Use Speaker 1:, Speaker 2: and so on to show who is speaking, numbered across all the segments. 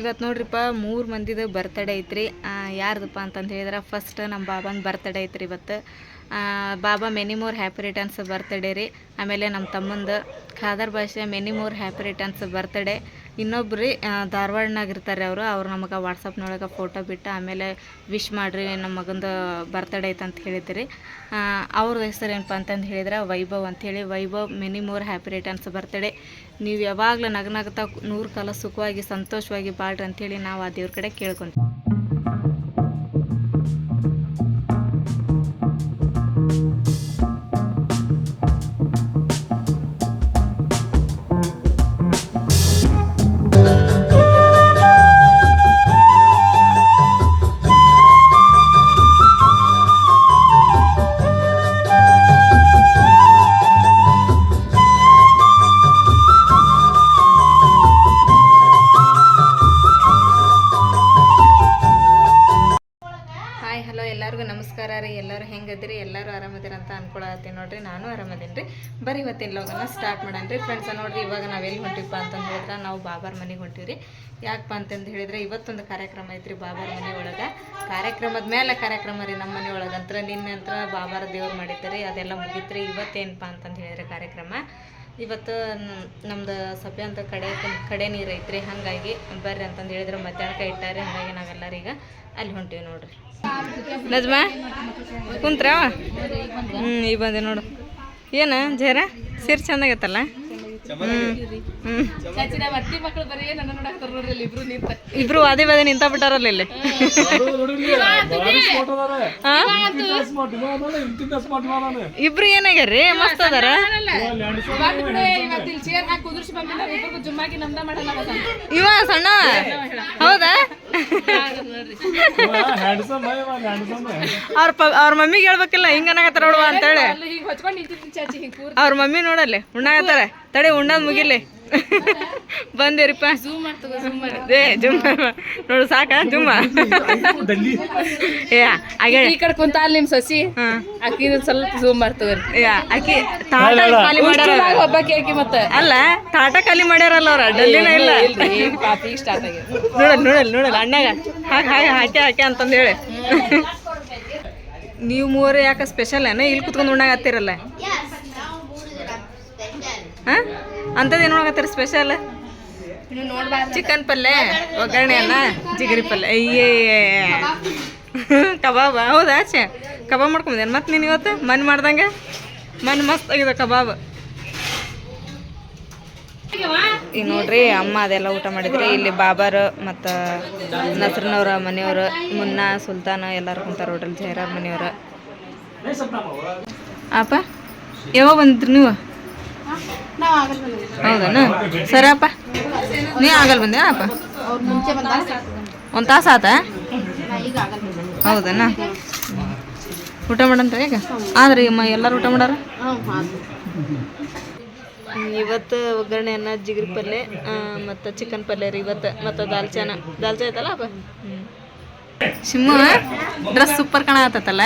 Speaker 1: ಇವತ್ತು ನೋಡ್ರಿಪ್ಪ ಮೂರು ಮಂದಿದು ಬರ್ತಡೇ ಐತ್ರಿ. ಯಾರ್ದಪ್ಪ ಅಂತಂದು ಹೇಳಿದ್ರೆ ಫಸ್ಟ್ ನಮ್ಮ ಬಾಬನ ಬರ್ತಡೇ ಐತ್ರಿ ಇವತ್ತು. Baba many more happy returns birthday ರೀ. ಆಮೇಲೆ ನಮ್ಮ ತಮ್ಮಂದು Khadar Basha many more happy returns birthday ಇನ್ನೊಬ್ರು ಧಾರವಾಡನಾಗ ಇರ್ತಾರೆ ಅವರು. ಅವ್ರು ನಮಗೆ ವಾಟ್ಸಪ್ನೊಳಗೆ ಫೋಟೋ ಬಿಟ್ಟು ಆಮೇಲೆ ವಿಶ್ ಮಾಡಿರಿ ನಮ್ಮ ಮಗಂದು ಬರ್ತಡೇ ಐತೆ ಅಂತ ಹೇಳಿದ್ರಿ. ಅವ್ರ ಹೆಸರು ಏನಪ್ಪ ಅಂತಂದು ಹೇಳಿದ್ರೆ, ವೈಭವ್ ಅಂಥೇಳಿ Vaibhav many more happy returns birthday ನೀವು ಯಾವಾಗಲೂ ನಗನಗ್ತಾ ನೂರು ಕಾಲ ಸುಖವಾಗಿ, ಸಂತೋಷವಾಗಿ ಬಾಳ್ರಿ ಅಂಥೇಳಿ ನಾವು ಆ ದೇವ್ರ ಕಡೆ ಕೇಳ್ಕೊಂತೀವಿ. ಅಂತ ನೋಡ್ರಿ, ನಾನು ಆರಾಮದೇನಿ ರೀ ಬರೀ ಇವತ್ತಿನ ಲೋಗನ ಸ್ಟಾರ್ಟ್ ಮಾಡೋಣ ರೀ ಫ್ರೆಂಡ್ಸ ನೋಡ್ರಿ, ಇವಾಗ ಎಲ್ಲಿ ಹೊಂಟಿವಪ್ಪ ಅಂತಂದು ಹೇಳಿದ್ರೆ ನಾವು ಬಾಬಾರ್ ಮನೆಗೆ ಹೊಂಟಿವಿ ರೀ ಯಾಕಪ್ಪ ಅಂತಂದು ಹೇಳಿದ್ರೆ ಇವತ್ತೊಂದು ಕಾರ್ಯಕ್ರಮ ಐತ್ರಿ ಬಾಬರ್ ಮನೆ ಒಳಗೆ. ಕಾರ್ಯಕ್ರಮದ ಮೇಲೆ ಕಾರ್ಯಕ್ರಮ ರೀ ನಮ್ಮ ಮನೆ ಒಳಗಂತ್ರ ನಿನ್ನೆ ಅಂತ ಬಾಬಾರ ದೇವ್ರು ಮಾಡಿದ್ದಾರೆ ಅದೆಲ್ಲ ಮುಗಿತ್ರಿ. ಇವತ್ತೇನಪ್ಪ ಅಂತಂದು ಹೇಳಿದ್ರೆ ಕಾರ್ಯಕ್ರಮ. ಇವತ್ತು ನಮ್ದು ಸಭೆ ಅಂತ ಕಡೆ ಕಡೆ ನೀರು ಐತ್ರಿ, ಹಾಗಾಗಿ ಬರ್ರಿ ಅಂತಂದು ಹೇಳಿದ್ರೆ ಮಧ್ಯಾಹ್ನಕ್ಕೆ ಇಟ್ಟಾರೆ ಹಾಗಾಗಿ ನಾವೆಲ್ಲರೂ ಈಗ ಅಲ್ಲಿ ಹೊಂಟೀವಿ ನೋಡ್ರಿ. ನಜ್ಮಾ ಕುಂತ್ರ ಹ್ಞೂ ಈಗ ಬಂದೆ ನೋಡು. ಏನು, ಜೇರ? ಸೀರೆ ಚಂದಾಗತ್ತಲ್ಲ ಹ್ಞೂ ಇಬ್ರು ಅದೇ ಬದೇ ನಿಂತ ಬಿಟ್ಟಾರಲ್ಲ ಇಲ್ಲಿ ಇಬ್ರು ಏನಾಗ್ಯಾರ್ರಿ? ಮಸ್ತ್ ಅದಾರ? ಇವ ಸಣ್ಣ? ಹೌದಾ? ಅವ್ರ ಪ ಅವ್ರ ಮಮ್ಮಿಗೆ ಹೇಳ್ಬೇಕಿಲ್ಲ ಹಿಂಗ ಅನ್ನಕತ್ತಾರ ನೋಡುವ ಅಂತೇಳಿ. ಅವ್ರ ಮಮ್ಮಿ ನೋಡಲ್ಲಿ ಉಣ್ಣಾಗತ್ತಾರೆ. ತಡಿ ಉಣ್ಣದ್ ಮುಗಿಲಿ. ಬಂದಿರಿಪ್ಪ. ಏ ಜುಮ್ಮ ನೋಡು ಸಾಕ? ಜುಮ್ಮ ಏ ಹಾಗೆ
Speaker 2: ಈ ಕಡೆ ಕುಂತ ಅಲ್ಲಿ ನಿಮ್ ಸಸಿ.
Speaker 1: ಹಾ.
Speaker 2: ಆಕಿ ಸ್ವಲ್ಪ ಜೂಮ್ ಮಾಡ್ತವ್ರಿ
Speaker 1: ಏ ಆಕಿ ತಾಟ ಖಾಲಿ ಮಾಡ್ಯಾರ
Speaker 2: ಒಬ್ಬಾಕಿ ಆಕಿ ಮತ್ತೆ.
Speaker 1: ಅಲ್ಲ ತಾಟ ಖಾಲಿ ಮಾಡ್ಯಾರಲ್ಲ ಅವ್ರ ಡಲ್ಲಿನ ಇಲ್ಲ.
Speaker 2: ಪಾಪ ಸ್ಟಾರ್ಟ್ ಆಗಿದೆ
Speaker 1: ನೋಡಲ್ ನೋಡಲ್ ನೋಡಲ್ ಅಣ್ಣಾಗ. ಹಾಗೆ ಹಾಗೆ ಹಾಕಿ ಹಾಕಿ ಅಂತಂದು ಹೇಳಿ. ನೀವು ಮೂವರು ಯಾಕೆ ಸ್ಪೆಷಲ್ ಏನ? ಇಲ್ಲಿ ಕುತ್ಕೊಂಡು ಉಣ್ಣಾಗತ್ತೀರಲ್ಲ ಅಂಥದ್ದು ನೋಡಕತ್ತೀರ ಸ್ಪೆಷಲ್ ಚಿಕನ್ ಪಲ್ಯ ಒಗ್ಗರಣೆ ಅಲ್ಲ ಜಿಗರಿ ಪಲ್ಯ ಅಯ್ಯೇ. ಕಬಾಬ್, ಹೌದಾ ಆಚೆ? ಕಬಾಬ್ ಮಾಡ್ಕೊಂಬಂದೇನು ಮತ್ತೆ ನೀನು ಇವತ್ತು? ಮನ್ ಮಾಡ್ದಂಗೆ? ಮನ್ ಮಸ್ತ್ ಆಗಿದೆ ಕಬಾಬ್. ಈಗ ನೋಡ್ರಿ ಅಮ್ಮ ಅದೆಲ್ಲ ಊಟ ಮಾಡಿದ್ರಿ. ಇಲ್ಲಿ ಬಾಬಾರು ಮತ್ತು ನಸ್ರನವ್ರ ಮನೆಯವರು, ಮುನ್ನ, ಸುಲ್ತಾನ ಎಲ್ಲರೂ ಕುಂತಾರ ನೋಡ್ರಿ ಜೈರಾರ್ ಮನೆಯವರು. ಅಪ್ಪ, ಯಾವಾಗ ಬಂದಿದ್ರಿ ನೀವು? ಹೌದನ? ಸರಿ ಅಪ್ಪ ನೀ ಆಗಲ್ ಬಂದೆ ಅಪ್ಪ? ಒಂದು ತಾಸು ಆತ ಹೌದನ? ಊಟ ಮಾಡಂತ ಈಗ? ಆದ್ರೆ ಅಮ್ಮ ಎಲ್ಲರೂ ಊಟ ಮಾಡಾರ? ಇವತ್ತು ಒಗ್ಗರಣೆ ಅನ್ನ ಜಿಗರಿ ಪಲ್ಯ ಮತ್ತು ಚಿಕನ್ ಪಲ್ಯ ರೀ ಇವತ್ತು ಮತ್ತು ದಾಲ್ಚಾನ. ದಾಲ್ಚಾ ಐತಲ್ಲ ಅಪ್ಪ? ಶಿಮ್ಮು ಡ್ರೆಸ್ ಸೂಪರ್ ಕಾಣತ್ತಲ್ಲ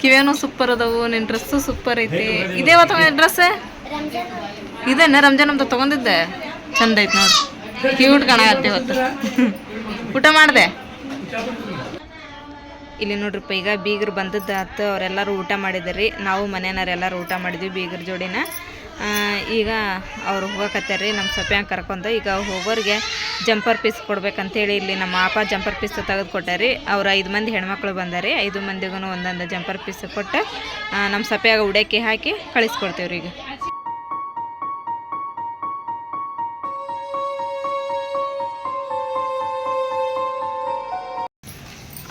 Speaker 1: ಕಿವೇನು ಸೂಪರ್ ಅದಾವು ನಿನ್ನ ಡ್ರೆಸ್ಸು ಸೂಪರ್ ಐತಿ. ಇದೇ ಇವತ್ತು ಡ್ರೆಸ್ ಇದೇನ ರಂಜಾನ್ ಅಂತ ತಗೊಂಡಿದ್ದೆ. ಚಂದ ಐತೆ ನೋಡಿ. ಕ್ಯೂಟ್ ಕಾಣತ್ತೆ ಇವತ್ತು. ಊಟ ಮಾಡಿದೆ? ಇಲ್ಲಿ ನೋಡ್ರಿಪ್ಪ ಈಗ ಬೀಗರು ಬಂದದ್ದಾತು ಅವರೆಲ್ಲರೂ ಊಟ ಮಾಡಿದ್ರಿ. ನಾವು ಮನೆಯವರೆಲ್ಲರೂ ಊಟ ಮಾಡಿದ್ವಿ ಬೀಗರ ಜೋಡಿನ. ಈಗ ಅವ್ರು ಹೋಗಕತ್ತಾರ್ರಿ ನಮ್ಮ ಸಪ್ಯಾಂಗ ಕರ್ಕೊಂಡು ಈಗ ಹೋಗೋರಿಗೆ ಜಂಪರ್ ಪೀಸ್ ಕೊಡ್ಬೇಕಂತೇಳಿ ಇಲ್ಲಿ ನಮ್ಮ ಅಪ್ಪ ಜಂಪರ್ ಪೀಸ್ ತೆಗೆದು ಕೊಟ್ಟಾರಿ. ಅವ್ರು ಐದು ಮಂದಿ ಹೆಣ್ಮಕ್ಳು ಬಂದಾರಿ. ಐದು ಮಂದಿಗೂ ಒಂದೊಂದು ಜಂಪರ್ ಪೀಸ್ ಕೊಟ್ಟು ನಮ್ಮ ಸಪ್ಯಾಗ ಉಡಕ್ಕೆ ಹಾಕಿ ಕಳಿಸ್ಕೊಡ್ತೇವ್ರಿ ಈಗ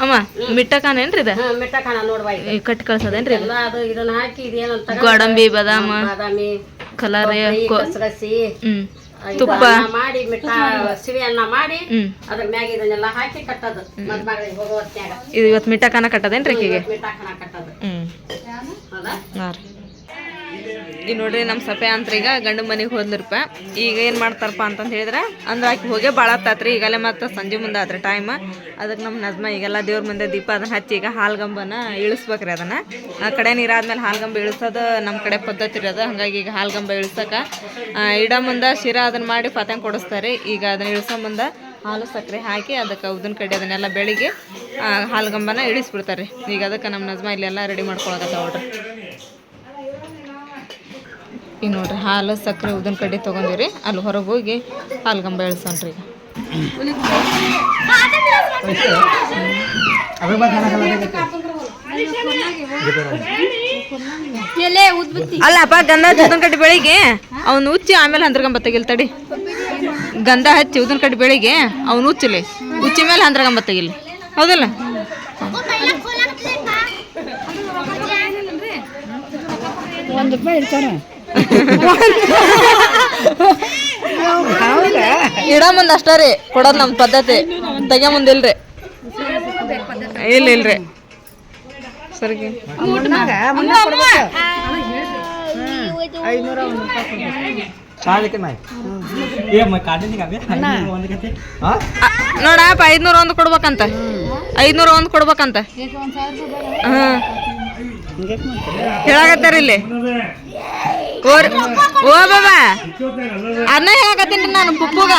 Speaker 1: ಅಮ್ಮ ಮಿಟ್ಟಕಾನೇನ್ರಿ ಇದು?
Speaker 2: ಮಿಟ್ಟ ಕಾಣ ನೋಡ್ವಾ
Speaker 1: ಈ ಕಟ್ಟಿ ಕಳ್ಸೋದೇನ್ರಿ ಇದು?
Speaker 2: ಎಲ್ಲ ಅದು ಇದನ್ನ ಹಾಕಿ ಇದೇನಂತ
Speaker 1: ಗೋಡಂಬಿ ಬಾದಾಮ
Speaker 2: ಬಾದಾಮಿ
Speaker 1: ಕಲರ್
Speaker 2: ಕಸರಸಿ
Speaker 1: ಹ್ಮ್. ತುಪ್ಪ.
Speaker 2: ಮಾಡಿ ಮಿಟ್ಟ ಸಿವಿ ಅನ್ನ ಮಾಡಿ
Speaker 1: ಹ್ಮ್.
Speaker 2: ಅದ್ರ ಮ್ಯಾಗ ಇದನ್ನೆಲ್ಲ ಹಾಕಿ ಕಟ್ಟದು. ಮದ್ ಮಗಳಿಗೆ ಹೋಗೋ ಹೊತ್ನ್ಯಾಗ.
Speaker 1: ಇದು ಇವತ್ತು ಮಿಟ್ಟಕಾನ ಕಟ್ಟದೇನ್ರಿ ಆಕಿಗೆ
Speaker 2: ಮಿಟ್ಟ ಕಾಣ ಕಟ್ಟದು.
Speaker 1: ಹ್ಮ್.
Speaker 2: ಹೌದಾ?
Speaker 1: ಹಾಂ ರೀ. ಈಗ ನೋಡ್ರಿ ನಮ್ಮ ಸಪೆ ಅಂತ ಈಗ ಗಂಡು ಮನೆಗೆ ಹೋದ್ಲಿರ್ಪ. ಈಗ ಏನು ಮಾಡ್ತಾರಪ್ಪ ಅಂತಂದು ಹೇಳಿದ್ರೆ, ಅಂದ್ರೆ ಆಕೆ ಹೋಗೇ ಭಾಳ ಆತಾತ್ರಿ ಈಗಲೇ ಮತ್ತೆ ಸಂಜೆ ಮುಂದೆ ಆದ್ರೆ ಟೈಮ್ ಅದಕ್ಕೆ ನಮ್ಮ ನಜ್ಮ ಈಗೆಲ್ಲ ದೇವ್ರ ಮುಂದೆ ದೀಪ ಅದನ್ನ ಹಚ್ಚಿ ಈಗ ಹಾಲ್ಗಂಬನ ಇಳಿಸ್ಬೇಕ್ರಿ ಅದನ್ನು. ಆ ಕಡೆ ನೀರಾದ್ಮೇಲೆ ಹಾಲ್ಗಂಬ ಇಳಿಸೋದು ನಮ್ಮ ಕಡೆ ಪದ್ಧತಿ ರೀ ಅದು. ಹಾಗಾಗಿ ಈಗ ಹಾಲ್ಗಂಬ ಇಳಿಸೋಕೆ ಇಡ ಮುಂದೆ ಶಿರ ಅದನ್ನ ಮಾಡಿ ಪತಂಗ ಕೊಡಿಸ್ತಾರೆ. ಈಗ ಅದನ್ನ ಇಳಿಸೋ ಮುಂದೆ ಹಾಲು ಸಕ್ಕರೆ ಹಾಕಿ ಅದಕ್ಕೆ ಉದ್ದಿನ ಕಡ್ಡಿ ಅದನ್ನೆಲ್ಲ ಬೆಳಿಗ್ಗೆ ಹಾಲುಗಂಬನ ಹಾಲ್ಗಂಬನ ಇಳಿಸ್ಬಿಡ್ತಾರೆ ಈಗ ಅದಕ್ಕೆ ನಮ್ಮ ನಜ್ಮ ಇಲ್ಲೆಲ್ಲ ರೆಡಿ ಮಾಡ್ಕೊಳಕತ್ತ ನೋಡ್ರಿ ಈಗ ನೋಡ್ರಿ ಹಾಲು ಸಕ್ಕರೆ ಉದ್ದಿನ ಕಡ್ಡಿ ತೊಗೊಂಡಿವ್ರಿ. ಅಲ್ಲಿ ಹೊರಗೆ ಹೋಗಿ ಹಾಲ್ಗಂಬ ಇಳಿಸೋಣ್ರಿ ಈಗ ಅಲ್ಲಪ್ಪ ಗಂಧ ಹಚ್ಚಿ ಉದ್ದಿನ ಕಡ್ಡಿ ಬೆಳಿಗ್ಗೆ ಅವ್ನು ಉಚ್ಚಿ ಆಮೇಲೆ ಹಂದ್ರಗಂಬ ತೆಗಿಲ್ ತಡಿ. ಗಂಧ ಹಚ್ಚಿ ಉದ್ದಿನ ಕಡ್ಡಿ ಬೆಳಿಗ್ಗೆ ಅವ್ನು ಉಚ್ಚಲಿ. ಉಚ್ಚಿ ಮೇಲೆ ಹಂದ್ರಗಂಬ ತೆಗಿಲ್. ಹೌದಲ್ಲ?
Speaker 2: ಒಂದು ರೂಪಾಯಿ ಇರ್ತಾನೆ
Speaker 1: ಇಡ ಮುಂದೆ ಅಷ್ಟ ರೀ. ಕೊಡೋದು ನಮ್ಮ ಪದ್ಧತಿ. ತೆಗಿಯ ಮುಂದೆ ಇಲ್ರಿ. ಇಲ್ಲ ಇಲ್ರಿ. ಸರಿಗೆ. ನೋಡಪ್ಪ ಐದ್ನೂರ ಒಂದು ಕೊಡ್ಬೇಕಂತ. ಐದ್ನೂರ ಒಂದು ಕೊಡ್ಬೇಕಂತ. ಹಾಂ ಹೇಳಾಕತ್ತಾರ ಇಲ್ಲಿ? ಓರ್ ಓ ಬಾಬಾ. ಅನ್ನ ಹೇಳಕತ್ತೀನಿ ನಾನು ಪುಪ್ಪುಗ.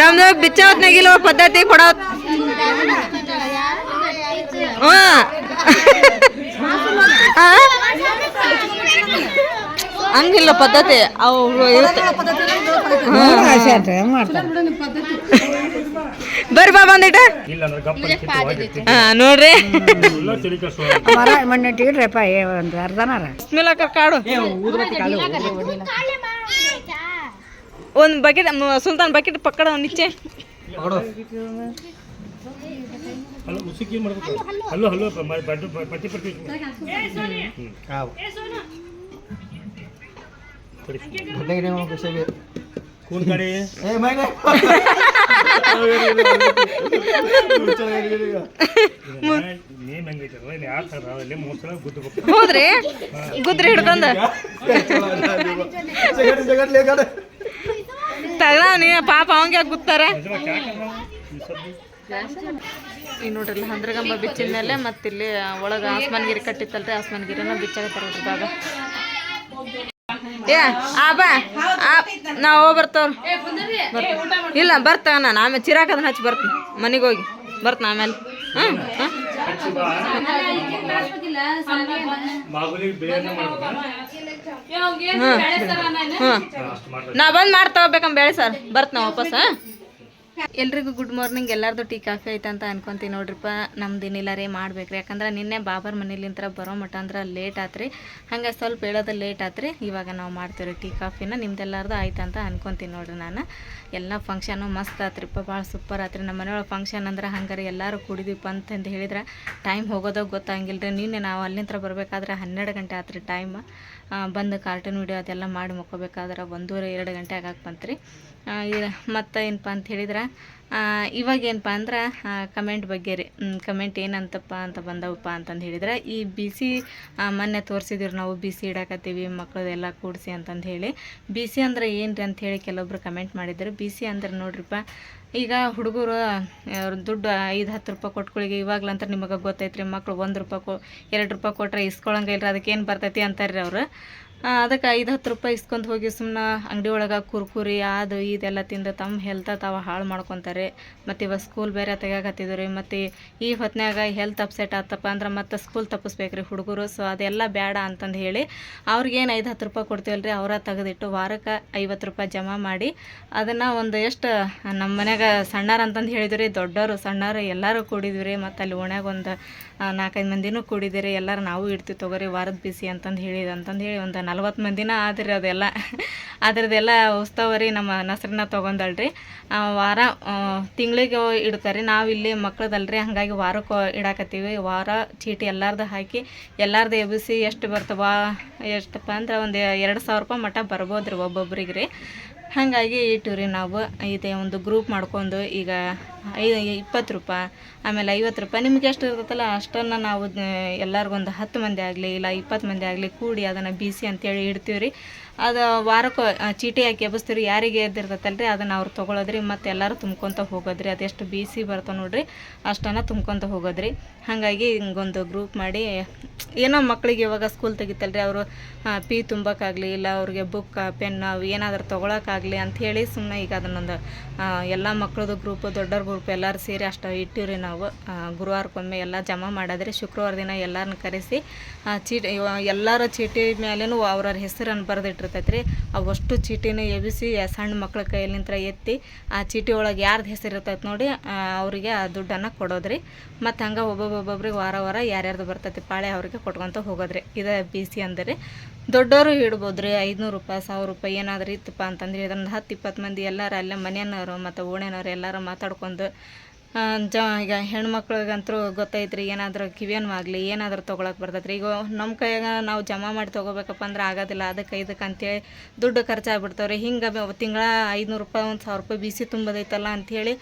Speaker 1: ನಮ್ದು ಬಿಚ್ಚ ಹೊತ್ನಾಗಿಲ್ಲ ಪದ್ಧತಿ ಕೊಡೋ? ಹಂಗಿಲ್ಲ ಪದ್ಧತಿ. ಅವು ಇರುತ್ತೆ. ಬರ್ರಿ ಬಾ ಬಂದಿಟ
Speaker 3: ಇಲ್ಲ ಅಂದ್ರೆ ಗಪ್ಪ
Speaker 1: ಹಾ ನೋಡ್ರಿ.
Speaker 2: ಒಂದು ಅರ್ಧನಾರ
Speaker 1: ಕಾಡು. ಒಂದು ಬಕೆಟ್ ಸುಲ್ತಾನ್ ಬಕೆಟ್ ಪಕ್ಕಡ ನಿಚ್ಚೆ
Speaker 3: ಹಲೋ ಮುಸುಕಿ ಮಾಡ್ಬೇಕು? Hello hello. ಬಡ್ಡು ಪಟ್ಟಿ ಪಟ್ಟಿ. ಹಾಂ. ಕೂನ್ ಕಡೆ ಏ
Speaker 1: ಹೌದ್ರಿ? ಗುದ್ರಿ ಹಿಡ್ಕೊಂಡ. ಪಾಪ ಅವಂಗೆ ಗುತ್ತಾರ? ಈಗ ನೋಡ್ರಿ ಹಂದ್ರಗಂಬ ಬಿಚ್ಚಿನ ಮೇಲೆ ಮತ್ತಿಲ್ಲಿ ಒಳಗೆ ಆಸ್ಮಾನ್ಗಿರಿ ಕಟ್ಟಿತ್ತಲ್ರಿ, ಆಸ್ಮಾನ್ಗಿರಿನ ಬಿಚ್ಚಾಗ ತರೋದ್ರದಾಗ ಏ ಆ ಬಾ ಆ ನಾವು ಹೋಗಿ ಬರ್ತವ್ರ. ಇಲ್ಲ ಬರ್ತಾ ನಾನು ಆಮೇಲೆ ಚಿರಾಕ್ ಅದನ್ನ ಹಚ್ಚಿ ಬರ್ತೀನಿ. ಮನೆಗೆ ಹೋಗಿ. ಬರ್ತೀನಿ ಆಮೇಲೆ. ಹ್ಞೂ ಹಾಂ ನಾ ಬಂದು ಮಾಡ್ತಾ ತಗೋಬೇಕಂತ ಬೇಳೆ ಸರ್. ಬರ್ತ ನಾ ವಾಪಸ್ ಹಾಂ. ಎಲ್ರಿಗೂ ಗುಡ್ ಮಾರ್ನಿಂಗ್ ಎಲ್ಲರದು ಟೀ, ಕಾಫಿ ಐತೆ ಅಂತ ಅನ್ಕೊಂತೀನಿ ನೋಡ್ರಿಪ್ಪ. ಇನ್ನಿಲ್ಲ ರೀ ಮಾಡ್ಬೇಕ್ರಿ. ಯಾಕಂದ್ರೆ ನಿನ್ನೆ ಬಾಬರ್ ಮನೇಲಿಂತ್ರ ಬರೋ ಮಟ್ಟ ಅಂದ್ರೆ ಲೇಟ್ ಆತ್ರಿ. ಹಂಗೆ ಸ್ವಲ್ಪ ಹೇಳೋದು ಲೇಟ್ ಆತ್ರಿ. ಇವಾಗ ನಾವು ಮಾಡ್ತೀವಿ ರೀ ಟೀ, ಕಾಫಿನ. ನಿಮ್ದೆಲ್ಲರದು ಆಯ್ತು ಅಂತ ಅನ್ಕೊಂತೀನಿ ನೋಡ್ರಿ ನಾನು. ಎಲ್ಲ ಫಂಕ್ಷನು ಮಸ್ತ್ ಆತ್ರಿಪ್ಪ. ಭಾಳ ಸೂಪರ್ ಆತ್ರಿ. ನಮ್ಮ ಮನೆಯೊಳಗೆ ಫಂಕ್ಷನ್ ಅಂದ್ರೆ ಹಂಗಾರೆ. ಎಲ್ಲರೂ ಕುಡಿದೀಪ ಅಂತಂದು ಹೇಳಿದ್ರೆ ಟೈಮ್ ಹೋಗೋದೋ ಗೊತ್ತಾಗಿಲ್ಲ ರೀ ನಿನ್ನೆ ನಾವು ಅಲ್ಲಿಂತ್ರ ಬರಬೇಕಾದ್ರೆ ಹನ್ನೆರಡು ಗಂಟೆ ಆತ್ರಿ ಟೈಮ್ ಬಂದು ಕಾರ್ಟೂನ್ ವಿಡಿಯೋ ಅದೆಲ್ಲ ಮಾಡಿ ಮುಕ್ಕೋಬೇಕಾದ್ರೆ ಒಂದೂವರೆ, ಎರಡು ಗಂಟೆ ಆಗಾಕ್ ಬಂತ್ರಿ. ಮತ್ತು ಏನಪ್ಪ ಅಂತ ಹೇಳಿದ್ರೆ? ಇವಾಗ ಏನಪ್ಪ ಅಂದ್ರೆ ಕಮೆಂಟ್ ಬಗ್ಗೆ ರೀ. ಕಮೆಂಟ್ ಏನಂತಪ್ಪ ಅಂತ ಬಂದವಪ್ಪ ಅಂತಂದು ಹೇಳಿದ್ರೆ. ಈ ಬಿಸಿ ಮೊನ್ನೆ ತೋರಿಸಿದ್ರು ನಾವು ಬಿಸಿ ಇಡಾಕತ್ತೀವಿ ಮಕ್ಕಳದೆಲ್ಲ ಕೂಡಿಸಿ ಅಂತಂದು ಹೇಳಿ. ಬಿಸಿ ಅಂದ್ರೆ ಏನು ರೀ ಅಂತ ಹೇಳಿ ಕೆಲವೊಬ್ರು ಕಮೆಂಟ್ ಮಾಡಿದ್ರು. ಬಿಸಿ ಅಂದ್ರೆ ನೋಡ್ರಿಪ್ಪ ಈಗ ಹುಡುಗರು ದುಡ್ಡು ಐದು, ಹತ್ತು ರೂಪಾಯಿ ಕೊಟ್ಕೊಳಿಗೆ ಇವಾಗ್ಲಂತ ನಿಮಗೆ ಗೊತ್ತೈತ್ರಿ ಮಕ್ಕಳು ಒಂದು ರೂಪಾಯಿ ಕೊ, ಎರಡು ರೂಪಾಯಿ ಕೊಟ್ಟರೆ ಇಸ್ಕೊಳಂಗಿಲ್ಲ ಅದಕ್ಕೆ ಏನು ಬರ್ತೈತಿ ಅಂತಾರೆ ಅವ್ರು. ಅದಕ್ಕೆ ಐದು ಹತ್ತು ರೂಪಾಯಿ ಇಸ್ಕೊಂಡು ಹೋಗಿ ಸುಮ್ಮನೆ ಅಂಗಡಿ ಒಳಗೆ ಕುರ್ಕುರಿ ಅದು ಇದೆಲ್ಲ ತಿಂದು ತಮ್ಮ ಹೆಲ್ತ ತಾವು ಹಾಳು ಮಾಡ್ಕೊತಾರೆ. ಮತ್ತು ಇವಾಗ ಸ್ಕೂಲ್ ಬೇರೆ ತೆಗಿಯಾಕತ್ತಿದ್ರು ರೀ ಮತ್ತು ಈ ಹೊತ್ತಿನಾಗ ಹೆಲ್ತ್ ಅಪ್ಸೆಟ್ ಆತಪ್ಪ ಅಂದ್ರೆ ಮತ್ತೆ ಸ್ಕೂಲ್ ತಪ್ಪಿಸ್ಬೇಕು ರೀ ಹುಡುಗರು. ಸೊ ಅದೆಲ್ಲ ಬೇಡ ಅಂತಂದು ಹೇಳಿ ಅವ್ರಿಗೇನು ಐದು ಹತ್ತು ರೂಪಾಯಿ ಕೊಡ್ತೀವಲ್ಲ ರೀ ಅವರ ತೆಗೆದಿಟ್ಟು ವಾರಕ್ಕೆ ಐವತ್ತು ರೂಪಾಯಿ ಜಮಾ ಮಾಡಿ ಅದನ್ನು ಒಂದು ಎಷ್ಟು ನಮ್ಮ ಮನ್ಯಾಗ ಸಣ್ಣಾರ ಅಂತಂದು ಹೇಳಿದ್ವಿ ರೀ ದೊಡ್ಡವರು ಸಣ್ಣರು ಎಲ್ಲರೂ ಕೂಡಿದ್ವಿ ರೀ ಮತ್ತು ಅಲ್ಲಿ ಓಣ್ಯಾಗ ಒಂದು ನಾಲ್ಕೈದು ಮಂದಿನೂ ಕೂಡಿದ್ದೀರಿ, ಎಲ್ಲರೂ ನಾವು ಇಡ್ತೀವಿ ತೊಗೋರಿ, ವಾರದ ಬಿಸಿ ಅಂತಂದು ಹೇಳಿದ, ಅಂತಂದು ಹೇಳಿ ಒಂದು ನಲ್ವತ್ತು ಮಂದಿನ ಆದ್ರಿ ಅದೆಲ್ಲ. ಅದ್ರದ್ದೆಲ್ಲ ಉತ್ಸವ ರೀ ನಮ್ಮ ನಸ್ರನ್ನ ತೊಗೊಂಡಲ್ರಿ. ವಾರ ತಿಂಗಳಿಗೆ ಇಡ್ತಾರೆ, ನಾವು ಇಲ್ಲಿ ಮಕ್ಳದಲ್ರಿ, ಹಾಗಾಗಿ ವಾರಕ್ಕೆ ಇಡಾಕತ್ತೀವಿ. ವಾರ ಚೀಟಿ ಎಲ್ಲಾರ್ದು ಹಾಕಿ, ಎಲ್ಲಾರ್ದು ಎಬ್ಬಿಸಿ ಎಷ್ಟು ಬರ್ತವ, ಎಷ್ಟಪ್ಪ ಅಂದ್ರೆ ಒಂದು ಎರಡು ಸಾವಿರ ರೂಪಾಯಿ ಮಟ್ಟ ಬರ್ಬೋದು ರೀ ಒಬ್ಬೊಬ್ರಿಗೆ ರೀ ಹಾಗಾಗಿ ಇಟ್ಟಿವ್ರಿ ನಾವು ಇದೇ ಒಂದು ಗ್ರೂಪ್ ಮಾಡ್ಕೊಂಡು ಈಗ ಐ ಇಪ್ಪತ್ತು ರೂಪಾಯಿ, ಆಮೇಲೆ ಐವತ್ತು ರೂಪಾಯಿ. ನಿಮ್ಗೆ ಎಷ್ಟು ಇರ್ತೈತಲ್ಲ, ಅಷ್ಟನ್ನು ನಾವು ಎಲ್ಲರಿಗೊಂದು ಹತ್ತು ಮಂದಿ ಆಗಲಿ, ಇಲ್ಲ ಇಪ್ಪತ್ತು ಮಂದಿ ಆಗಲಿ ಕೂಡಿ ಅದನ್ನು ಬೀಸಿ ಅಂತೇಳಿ ಇಡ್ತೀವಿ ರೀ ಅದು ವಾರಕ್ಕೆ ಚೀಟಿ ಹಾಕಿ ಎಬ್ಬಿಸ್ತೀರಿ ಯಾರಿಗೆ ಎದ್ದಿರ್ತೈತಲ್ರಿ, ಅದನ್ನು ಅವ್ರು ತೊಗೊಳೋದ್ರಿ, ಮತ್ತು ಎಲ್ಲರೂ ತುಂಬ್ಕೊತ ಹೋಗೋದ್ರಿ. ಅದೆಷ್ಟು ಬಿಸಿ ಬರ್ತಾವೆ ನೋಡ್ರಿ, ಅಷ್ಟನ್ನು ತುಂಬ್ಕೊತ ಹೋಗೋದ್ರಿ. ಹಾಗಾಗಿ ಹಿಂಗೊಂದು ಗ್ರೂಪ್ ಮಾಡಿ, ಏನೋ ಮಕ್ಕಳಿಗೆ ಇವಾಗ ಸ್ಕೂಲ್ ತೆಗಿತಲ್ಲ ರೀ ಅವರು ಪಿ ತುಂಬಕ್ಕಾಗಲಿ ಇಲ್ಲ ಅವ್ರಿಗೆ ಬುಕ್ ಪೆನ್ ಅವು ಏನಾದರೂ ತೊಗೊಳಕ್ಕಾಗಲಿ ಅಂಥೇಳಿ ಸುಮ್ಮನೆ ಈಗ ಅದನ್ನೊಂದು ಎಲ್ಲ ಮಕ್ಕಳದು ಗ್ರೂಪ್ ದೊಡ್ಡವ್ರ ಗ್ರೂಪ್ ಎಲ್ಲರೂ ಸೇರಿ ಅಷ್ಟು ಇಟ್ಟಿವ್ರಿ ನಾವು. ಗುರುವಾರಕ್ಕೊಮ್ಮೆ ಎಲ್ಲ ಜಮಾ ಮಾಡೋದ್ರಿ. ಶುಕ್ರವಾರ ದಿನ ಎಲ್ಲರನ್ನ ಕರೆಸಿ ಚೀಟಿ ಎಲ್ಲರ ಚೀಟಿ ಮೇಲೇನು ಅವ್ರವ್ರ ಹೆಸರನ್ನು ಬರೆದಿಟ್ಟಿರ್ತೈತೆ ರೀ ಅವಷ್ಟು ಚೀಟಿನ ಎಬ್ಬಿಸಿ ಸಣ್ಣ ಮಕ್ಳ ಕೈಯಲ್ಲಿಂತ್ರ ಎತ್ತಿ ಆ ಚೀಟಿ ಒಳಗೆ ಯಾರ್ದು ಹೆಸರು ಇರ್ತೈತೆ ನೋಡಿ ಅವರಿಗೆ ಆ ದುಡ್ಡನ್ನು ಕೊಡೋದ್ರಿ. ಮತ್ತು ಹಂಗೆ ಒಬ್ಬೊಬ್ಬೊಬ್ಬೊಬ್ರಿಗೆ ವಾರ ವಾರ ಯಾರ್ಯಾರ್ದು ಬರ್ತೈತಿ ಪಾಳೆ ಅವ್ರಿಗೆ ಕೊಟ್ಕೊತ ಹೋಗೋದ್ರಿ. ಇದು ಬಿ ಸಿ ಅಂದರೆ. ದೊಡ್ಡವರು ಇಡ್ಬೋದು ರೀ ಐದುನೂರು ರೂಪಾಯಿ, ಸಾವಿರ ರೂಪಾಯಿ ಏನಾದರೂ ಇತ್ತಪ್ಪ ಅಂತಂದ್ರೆ ಇದೊಂದು ಹತ್ತು ಇಪ್ಪತ್ತು ಮಂದಿ ಎಲ್ಲರೂ ಅಲ್ಲೇ ಮನೆಯವರು ಮತ್ತು ಓಣೆನವ್ರು ಎಲ್ಲರೂ ಮಾತಾಡ್ಕೊಂಡು ಜ, ಈಗ ಹೆಣ್ಮಕ್ಳಿಗಂತೂ ಗೊತ್ತೈತ್ರಿ, ಏನಾದರೂ ಕಿವಿಯನ್ನು ಆಗಲಿ, ಏನಾದರೂ ತೊಗೊಳಕ್ಕೆ ಬರ್ತೈತೆ ರೀ ಈಗ ನಮ್ಮ ಕೈಯಾಗ ನಾವು ಜಮಾ ಮಾಡಿ ತೊಗೋಬೇಕಪ್ಪ ಅಂದ್ರೆ ಆಗೋದಿಲ್ಲ. ಅದಕ್ಕೆ ಇದಕ್ಕೆ ಅಂತೇಳಿ ದುಡ್ಡು ಖರ್ಚಾಗ್ಬಿಡ್ತಾವ್ರಿ. ಹಿಂಗೆ ತಿಂಗಳ ಐದುನೂರು ರೂಪಾಯಿ, ಒಂದು ಸಾವಿರ ರೂಪಾಯಿ ಬಿಸಿ ತುಂಬೋದೈತಲ್ಲ ಅಂಥೇಳಿ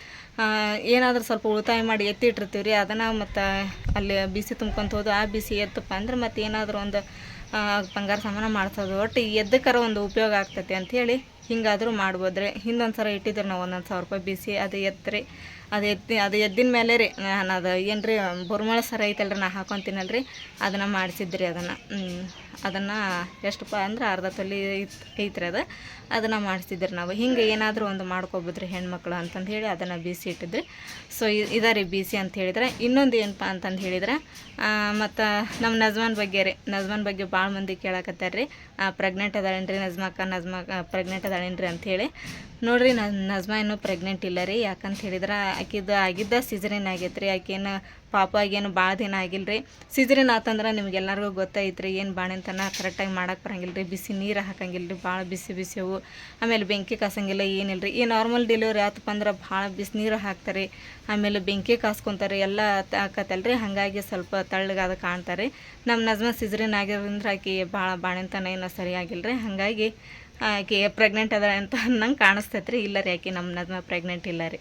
Speaker 1: ಏನಾದರೂ ಸ್ವಲ್ಪ ಉಳಿತಾಯ ಮಾಡಿ ಎತ್ತಿಟ್ಟಿರ್ತೀವಿ ರೀ ಅದನ್ನು ಮತ್ತು ಅಲ್ಲಿ ಬಿಸಿ ತುಂಬ್ಕೊಂತ ಹೋದು, ಆ ಬಿಸಿ ಎತ್ತಪ್ಪ ಅಂದ್ರೆ ಮತ್ತೆ ಏನಾದರೂ ಒಂದು ಬಂಗಾರ ಸಾಮಾನು ಮಾಡ್ಸೋದು. ಒಟ್ಟು ಎದ್ದಕ್ಕಾರ ಒಂದು ಉಪಯೋಗ ಆಗ್ತೈತಿ ಅಂಥೇಳಿ ಹಿಂಗಾದರೂ ಮಾಡ್ಬೋದ್ರಿ. ಹಿಂದೊಂದು ಸಲ ಇಟ್ಟಿದ್ರು ನಾವು ಒಂದೊಂದು ಸಾವಿರ ರೂಪಾಯಿ ಬಿಸಿ ಅದು ಎತ್ತರಿ. ಅದು ಎತ್ತಿ ಅದು ಎದ್ದಿನ ಮೇಲೆ ರೀ, ನಾನು ಅದು ಏನು ರೀ ಬೊರ್ಮಳ ಸರ ಐತಲ್ರಿ, ನಾ ಹಾಕೊತೀನಲ್ರಿ, ಅದನ್ನು ಮಾಡಿಸಿದ್ರಿ ಅದನ್ನು. ಅದನ್ನು ಎಷ್ಟಪ್ಪ ಅಂದ್ರೆ ಅರ್ಧ ತೊಲಿ ಐತ್ ಐತ್ರಿ ಅದು. ಅದನ್ನು ಮಾಡಿಸಿದ್ರಿ ನಾವು. ಹಿಂಗೆ ಏನಾದರೂ ಒಂದು ಮಾಡ್ಕೊಬೋದ್ರಿ ಹೆಣ್ಮಕ್ಳು ಅಂತಂದು ಹೇಳಿ ಅದನ್ನು ಬೀಸಿ ಇಟ್ಟಿದ್ರಿ ಸೊ ಇದ ರೀ ಬೀಸಿ ಅಂತ ಹೇಳಿದ್ರೆ. ಇನ್ನೊಂದು ಏನಪ್ಪ ಅಂತಂದು ಹೇಳಿದ್ರೆ ಮತ್ತು ನಮ್ಮ ನಜ್ಮಾನ್ ಬಗ್ಗೆ ರೀ. ನಜ್ಮಾನ್ ಬಗ್ಗೆ ಭಾಳ ಮಂದಿ ಕೇಳಕತ್ತಾರೆ ರೀ. ಪ್ರೆಗ್ನೆಂಟ್ ಅದಾಳೇನ್ರಿ ನಜ್ಮಾಕ ನಜ್ಮಾಕ ಪ್ರೆಗ್ನೆಂಟ್ ಅದಾಳೇನ್ರಿ ಅಂಥೇಳಿ ನೋಡ್ರಿ ನನ್ನ ನಜ್ಮಾ ಇನ್ನೂ ಪ್ರೆಗ್ನೆಂಟ್ ಇಲ್ಲ ರೀ. ಯಾಕಂತ ಹೇಳಿದ್ರೆ, ಆಕಿದು ಆಗಿದ್ದ ಸಿಜರಿನ್ ಆಗೈತೆ ರೀ. ಆಕೇನು ಪಾಪ ಆಗೇನು ಭಾಳ ದಿನ ಆಗಿಲ್ಲ ರೀ ಸಿಜರಿನ್ ಆತಂದ್ರೆ ನಿಮ್ಗೆಲ್ಲರಿಗೂ ಗೊತ್ತೈತ್ರಿ. ಏನು ಬಾಣಂತನ ಕರೆಕ್ಟಾಗಿ ಮಾಡೋಕೆ ಬರಂಗಿಲ್ಲ ರೀ ಬಿಸಿ ನೀರು ಹಾಕಂಗಿಲ್ಲ ರೀ ಭಾಳ ಬಿಸಿ ಬಿಸಿ ಅವು. ಆಮೇಲೆ ಬೆಂಕಿ ಕಾಸಂಗಿಲ್ಲ ಏನಿಲ್ಲ ರೀ ಈ ನಾರ್ಮಲ್ ಡೆಲಿವರಿ ಆತಪ್ಪ ಅಂದ್ರೆ ಭಾಳ ಬಿಸಿ ನೀರು ಹಾಕ್ತಾರೆ. ಆಮೇಲೆ ಬೆಂಕಿ ಕಾಸ್ಕೊತಾರೆ, ಎಲ್ಲ ಹಾಕತ್ತಲ್ಲ ರೀ ಹಾಗಾಗಿ ಸ್ವಲ್ಪ ತಳ್ಳಗಾದ ಕಾಣ್ತಾರೆ. ನಮ್ಮ ನಜ್ಮ ಸಿಜರಿನ್ ಆಗಿರೋದ್ರಿಂದ ಆಕೆ ಭಾಳ ಬಾಣಂತನ ಏನೋ ಸರಿಯಾಗಿಲ್ಲ ರೀ ಹಾಗಾಗಿ ಆಕೆ ಪ್ರೆಗ್ನೆಂಟ್ ಅದ ಅಂತ ನಂಗೆ ಕಾಣಿಸ್ತೈತೆ ರೀ ಇಲ್ಲ ರೀ ಆಕೆ ನಮ್ಮ ನಜ್ಮ ಪ್ರೆಗ್ನೆಂಟ್ ಇಲ್ಲ ರೀ.